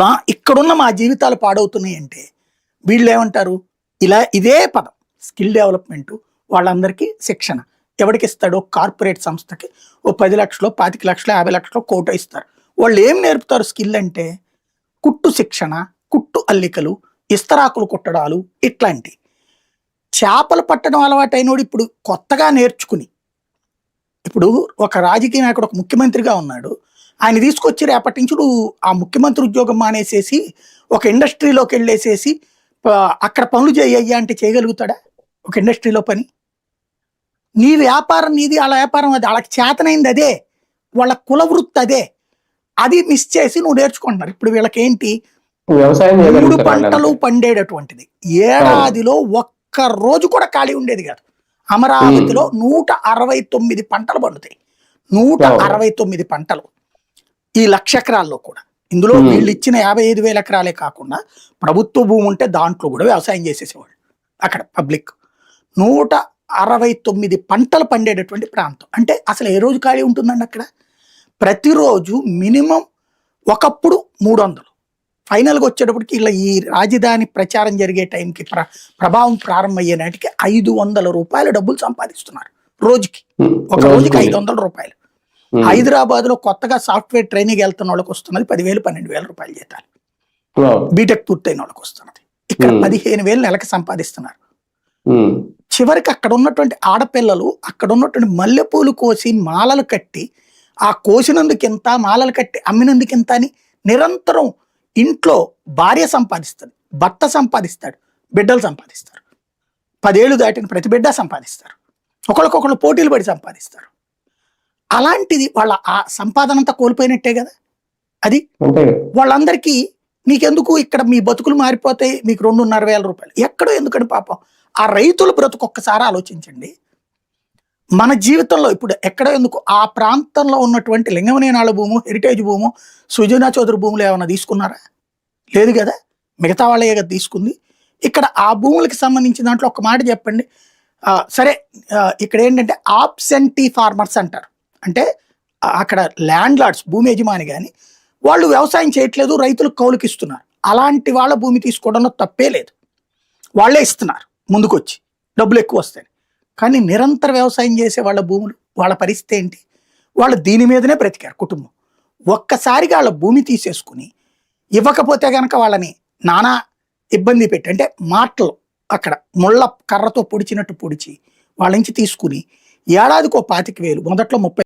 మా ఇక్కడున్న మా జీవితాలు పాడవుతున్నాయి అంటే వీళ్ళు ఏమంటారు ఇలా ఇదే పదం స్కిల్ డెవలప్మెంట్ వాళ్ళందరికీ శిక్షణ. ఎవరికి ఇస్తాడో కార్పొరేట్ సంస్థకి ఓ పది లక్షలు పాతిక లక్షలు యాభై లక్షలు కోట ఇస్తారు. వాళ్ళు ఏం నేర్పుతారు స్కిల్ అంటే? కుట్టు శిక్షణ కుట్టు అల్లికలు ఇస్తరాకులు కుట్టడాలు ఇట్లాంటి. చేపలు పట్టడం అలవాటైనోడు ఇప్పుడు కొత్తగా నేర్చుకుని ఇప్పుడు ఒక రాజకీయ నాయకుడు ఒక ముఖ్యమంత్రిగా ఉన్నాడు. ఆయన తీసుకొచ్చి రేపటి నుంచి నువ్వు ఆ ముఖ్యమంత్రి ఉద్యోగం మానేసేసి ఒక ఇండస్ట్రీలోకి వెళ్ళేసేసి అక్కడ పనులు చేయయ్యా అంటే చేయగలుగుతాడా? ఒక ఇండస్ట్రీలో పని? నీ వ్యాపారం నీది వాళ్ళ వ్యాపారం అది. వాళ్ళకి చేతనైంది అదే. వాళ్ళ కుల వృత్తి అదే. అది మిస్ చేసి నువ్వు నేర్చుకుంటున్నారు. ఇప్పుడు వీళ్ళకి ఏంటి వ్యవసాయం మూడు పంటలు. పండేటటువంటిది. ఏడాదిలో ఒక్క రోజు కూడా ఖాళీ ఉండేది కాదు. అమరావతిలో నూట అరవై తొమ్మిది పంటలు పండుతాయి. నూట. అరవై తొమ్మిది పంటలు. ఈ లక్ష ఎకరాల్లో కూడా. ఇందులో. వీళ్ళు ఇచ్చిన యాభై ఐదు వేల ఎకరాలే కాకుండా ప్రభుత్వ భూమి ఉంటే దాంట్లో కూడా వ్యవసాయం చేసేసేవాళ్ళు అక్కడ పబ్లిక్. నూట అరవై తొమ్మిది పంటలు పండేటటువంటి ప్రాంతం. అంటే అసలు ఏ రోజు ఖాళీ ఉంటుందండి అక్కడ? ప్రతిరోజు మినిమం ఒకప్పుడు మూడు వందలు. ఫైనల్గా వచ్చేటప్పటికి ఇలా ఈ రాజధాని ప్రచారం జరిగే టైంకి ప్ర ప్రభావం ప్రారంభమయ్యే నాటికి ఐదు వందల రూపాయల డబ్బులు సంపాదిస్తున్నారు రోజుకి. ఒక రోజుకి. ఐదు వందల రూపాయలు. హైదరాబాద్లో కొత్తగా సాఫ్ట్వేర్ ట్రైనింగ్ వెళ్తున్న వాళ్ళకి వస్తున్నది పదివేలు పన్నెండు వేల రూపాయలు జీతాలు. బీటెక్ పూర్తయిన వాళ్ళకి వస్తున్నది. ఇక్కడ. పదిహేను వేలు నెలకి సంపాదిస్తున్నారు. చివరికి అక్కడ ఉన్నటువంటి ఆడపిల్లలు అక్కడ ఉన్నటువంటి మల్లెపూలు కోసి మాలలు కట్టి ఆ కోసినందుకు ఇంత మాలలు కట్టి అమ్మినందుకు ఇంత అని నిరంతరం ఇంట్లో భార్య సంపాదిస్తుంది భర్త సంపాదిస్తాడు బిడ్డలు సంపాదిస్తారు. పదేళ్ళు దాటిన ప్రతి బిడ్డ సంపాదిస్తారు. ఒకరికొకళ్ళు పోటీలు పడి సంపాదిస్తారు. అలాంటిది వాళ్ళ ఆ సంపాదన అంతా కోల్పోయినట్టే కదా? అది వాళ్ళందరికీ మీకెందుకు ఇక్కడ మీ బతుకులు మారిపోతాయి మీకు రెండున్నర వేల రూపాయలు. ఎక్కడో ఎందుకని పాపం. ఆ రైతుల బ్రతుకు ఒక్కసారి ఆలోచించండి. మన జీవితంలో ఇప్పుడు ఎక్కడ ఎందుకు ఆ ప్రాంతంలో ఉన్నటువంటి లింగమనేనాళ్ళ భూము హెరిటేజ్ భూము సుజనా చౌదరి భూములు ఏమైనా తీసుకున్నారా? లేదు కదా? మిగతా వాళ్ళే కదా తీసుకుంది. ఇక్కడ ఆ భూములకి సంబంధించిన దాంట్లో ఒక మాట చెప్పండి. సరే ఇక్కడ ఏంటంటే ఆబ్సెంటీ ఫార్మర్స్ అంటారు. అంటే అక్కడ ల్యాండ్ లార్డ్స్ భూమి యజమాని కానీ వాళ్ళు వ్యవసాయం చేయట్లేదు రైతులకు కౌలుకి ఇస్తున్నారు అలాంటి వాళ్ళ భూమి తీసుకోవడంలో తప్పే లేదు. వాళ్ళే ఇస్తున్నారు ముందుకొచ్చి. డబ్బులు ఎక్కువ వస్తాయి కానీ నిరంతర వ్యవసాయం చేసే వాళ్ళ భూములు వాళ్ళ పరిస్థితి ఏంటి? వాళ్ళు దీని మీదనే బ్రతికారు కుటుంబం. ఒక్కసారిగా వాళ్ళ భూమి తీసేసుకుని ఇవ్వకపోతే కనుక వాళ్ళని నానా ఇబ్బంది పెట్టి అంటే మాటలు అక్కడ ముళ్ళ కర్రతో పొడిచినట్టు పొడిచి వాళ్ళ నుంచి తీసుకుని ఏడాదికో పాతిక వేలు మొదట్లో ముప్పై